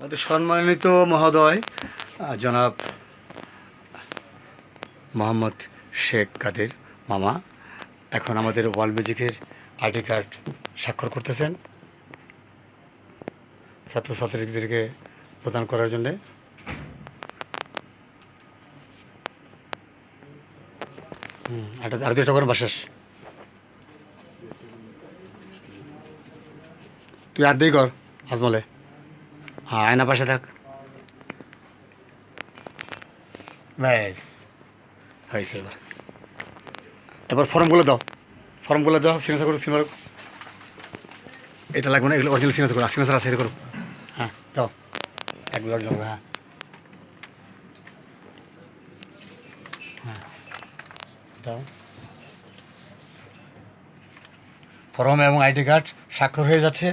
আমাদের সম্মানিত মহোদয় জনাব মোহাম্মদ শেখ কাদের মামা, এখন আমাদের ওয়ার্ল্ড ম্যাজিকের আইডি কার্ড স্বাক্ষর করতেছেন। ছাত্রছাত্রীদেরকে প্রদান করার জন্যে। হুম আর দুইটা করে বাসাস তুই আর দেই কর, আজমলে। হ্যাঁ আয়না পাশে থাক। ব্যাস, হয়েছে এবার। এবার ফর্মগুলো দাও। ফর্মগুলো দাও সিগনেচার করো সিগনেচার এটা লাগবে না, এগুলো অরিজিনাল সিগনেচার করো সিগনেচার আছে, এটা করো। হ্যাঁ দাও। একবার অরিজিনাল হ্যাঁ। হ্যাঁ দাও। ফর্ম এবং আইডি কার্ড স্বাক্ষর হয়ে যাচ্ছে।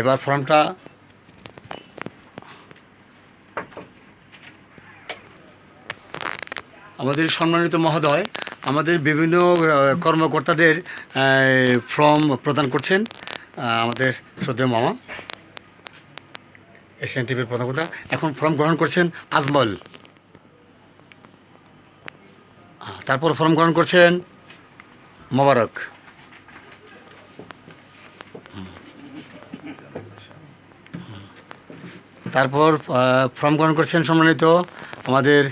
এবার ফর্মটা আমাদের সম্মানিত মহোদয়, আমাদের বিভিন্ন কর্মকর্তাদের ফর্ম প্রদান করছেন আমাদের শ্রদ্ধেয় মামা, এশিয়ান টিভির প্রধান কথা এখন ফর্ম গ্রহণ করছেন আজমল। তারপর ফর্ম গ্রহণ করছেন মোবারক। তারপর ফর্ম গ্রহণ করছেন সম্মানিত আমাদের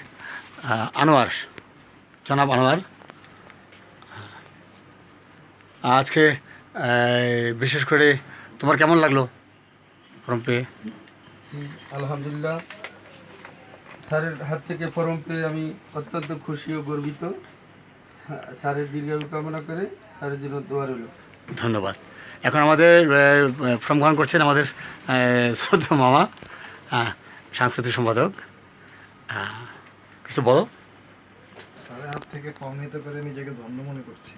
আনোয়ার জনাব আনোয়ার। আজকে বিশেষ করে তোমার কেমন লাগল ফর্ম পেয়ে? আলহামদুলিল্লাহ। স্যারের হাত থেকে ফর্ম পেয়ে আমি অত্যন্ত খুশি ও গর্বিত। স্যারের দীর্ঘায়ু কামনা করে স্যারের জন্য দোয়া রইল। ধন্যবাদ। এখন আমাদের ফর্ম গ্রহণ করছেন আমাদের শ্রদ্ধ মামা। সাংস্কৃতিক সম্পাদক। কিছু বলো? স্যারের হাত থেকে ফর্ম নিতে পেরে নিজেকে ধন্য মনে করছি।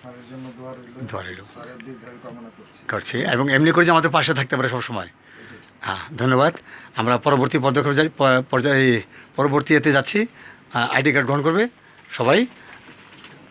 স্যারের জন্য দোয়া রইল। দোয়া রইল। স্যারের দীর্ঘায়ু কামনা করছি। করছি এবং এমনি করে যে আমাদের পাশে থাকতে পারে সবসময় হ্যাঁ ধন্যবাদ। আমরা পরবর্তী পদক্ষেপ যাই পর্যায়ে পরবর্তী এতে যাচ্ছি। আইডি কার্ড গ্রহণ করবে সবাই।